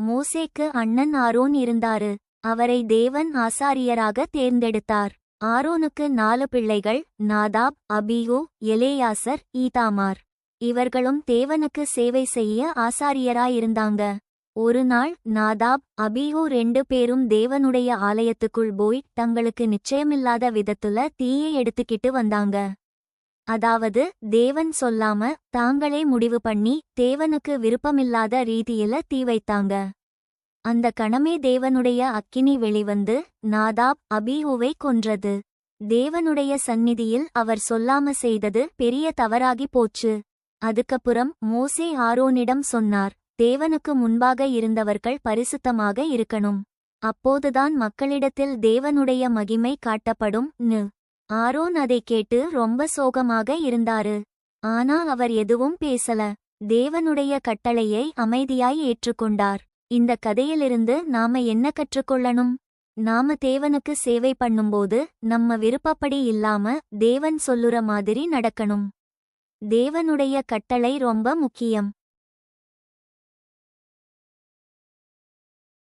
மோசேக்கு அண்ணன் ஆரோன் இருந்தாரு. அவரை தேவன் ஆசாரியராக தேர்ந்தெடுத்தார். ஆரோனுக்கு நாலு பிள்ளைகள் நாதாப் அபியோ எலேயாசர் ஈதாமார். இவர்களும் தேவனுக்கு சேவை செய்ய ஆசாரியராயிருந்தாங்க. ஒரு நாள் நாதாப் அபியோ ரெண்டு பேரும் தேவனுடைய ஆலயத்துக்குள் போய் தங்களுக்கு நிச்சயமில்லாத விதத்துல தீயை எடுத்துக்கிட்டு வந்தாங்க. அதாவது தேவன் சொல்லாம தாங்களே முடிவு பண்ணி தேவனுக்கு விருப்பமில்லாத ரீதியில தீ வைத்தாங்க. அந்த கணமே தேவனுடைய அக்கினி வெளிவந்து நாதாப் அபிஹுவை கொன்றது. தேவனுடைய சந்நிதியில் அவர் சொல்லாம செய்தது பெரிய தவறாகி போச்சு. அதுக்கப்புறம் மோசே ஆரோனிடம் சொன்னார் தேவனுக்கு முன்பாக இருந்தவர்கள் பரிசுத்தமாக இருக்கணும். அப்போதுதான் மக்களிடத்தில் தேவனுடைய மகிமை காட்டப்படும். நு. ஆரோன் அதைக் கேட்டு ரொம்ப சோகமாக இருந்தாரு. ஆனா அவர் எதுவும் பேசல. தேவனுடைய கட்டளையை அமைதியாய் ஏற்றுக்கொண்டார். இந்த கதையிலிருந்து நாம என்ன கற்றுக்கொள்ளணும்? நாம தேவனுக்கு சேவை பண்ணும்போது நம்ம விருப்பப்படி இல்லாம தேவன் சொல்லுற மாதிரி நடக்கணும். தேவனுடைய கட்டளை ரொம்ப முக்கியம்.